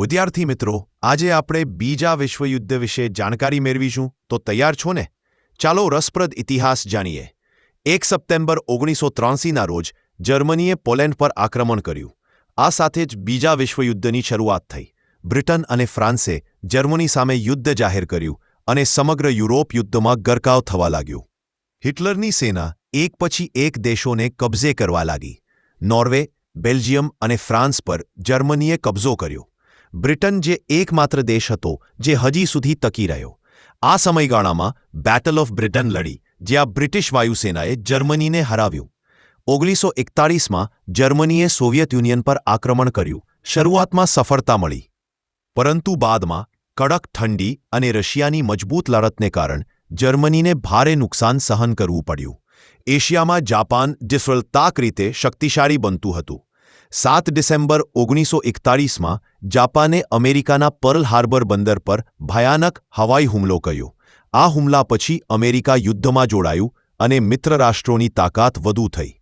વિદ્યાર્થી મિત્રો, આજે આપણે બીજા વિશ્વયુદ્ધ વિશે જાણકારી મેળવીશું, તો તૈયાર છો ને? ચાલો રસપ્રદ ઇતિહાસ જાણીએ. એક સપ્ટેમ્બર ઓગણીસો ત્રાસીના રોજ જર્મનીએ પોલેન્ડ પર આક્રમણ કર્યું. આ સાથે જ બીજા વિશ્વયુદ્ધની શરૂઆત થઈ. બ્રિટન અને ફ્રાન્સે જર્મની સામે યુદ્ધ જાહેર કર્યું અને સમગ્ર યુરોપ યુદ્ધમાં ગરકાવ થવા લાગ્યું. હિટલરની સેના એક પછી એક દેશોને કબજે કરવા લાગી. નોર્વે, બેલ્જિયમ અને ફ્રાન્સ પર જર્મનીએ કબજો કર્યો. બ્રિટન જે એકમાત્ર દેશ હતો જે હજી સુધી તકી રહ્યો. આ સમયગાળામાં બેટલ ઓફ બ્રિટન લડી જ્યાં બ્રિટિશ વાયુસેનાએ જર્મનીને હરાવ્યું. ઓગણીસો એકતાળીસમાં જર્મનીએ સોવિયત યુનિયન પર આક્રમણ કર્યું. શરૂઆતમાં સફળતા મળી. પરંતુ બાદમાં કડક ઠંડી અને રશિયાની મજબૂત લડતને કારણે જર્મનીને ભારે નુકસાન સહન કરવું પડ્યું. એશિયામાં જાપાન ડિફરલતાક રીતે શક્તિશાળી બનતું હતું. સાત ડિસેમ્બર ઓગણીસો એકતાળીસમાં જાપાને અમેરિકાના પર્લ હાર્બર બંદર પર ભયાનક હવાઈ હુમલો કર્યો. આ હુમલા પછી અમેરિકા યુદ્ધમાં જોડાયું અને મિત્ર રાષ્ટ્રોની તાકાત વધુ થઈ.